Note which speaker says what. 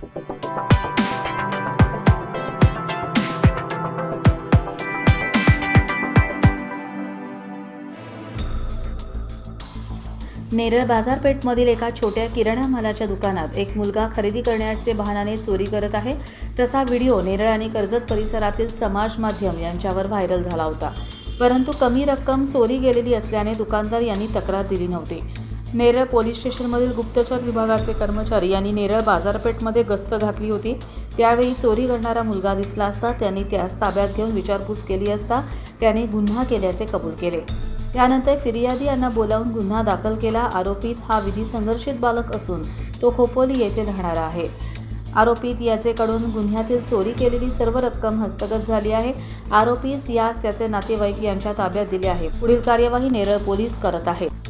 Speaker 1: नेरळ बाजारपेठमधील एका छोट्या किराणा मालाच्या दुकानात एक मुलगा खरेदी करण्याचे बहाणाने चोरी करत आहे. तसा व्हिडिओ नेरळ आणि कर्जत परिसरातील समाज माध्यम यांच्यावर व्हायरल झाला होता. परंतु कमी रक्कम चोरी गेलेली असल्याने दुकानदार यांनी तक्रार दिली नव्हती. नेरळ पोलीस स्टेशनमधील गुप्तचर विभागाचे कर्मचारी यांनी नेरळ बाजारपेठमध्ये गस्त घातली होती. त्यावेळी चोरी करणारा मुलगा दिसला असता त्यांनी त्यास ताब्यात घेऊन विचारपूस केली असता त्याने गुन्हा केल्याचे कबूल केले. त्यानंतर फिर्यादी यांना बोलावून गुन्हा दाखल केला. आरोपीत हा विधी संघर्षित बालक असून तो खोपोली येथे राहणारा आहे. आरोपीत याचेकडून गुन्ह्यातील चोरी केलेली सर्व रक्कम हस्तगत झाली आहे. आरोपीस यास त्याचे नातेवाईक यांच्या ताब्यात दिले आहे. पुढील कार्यवाही नेरळ पोलीस करत आहेत.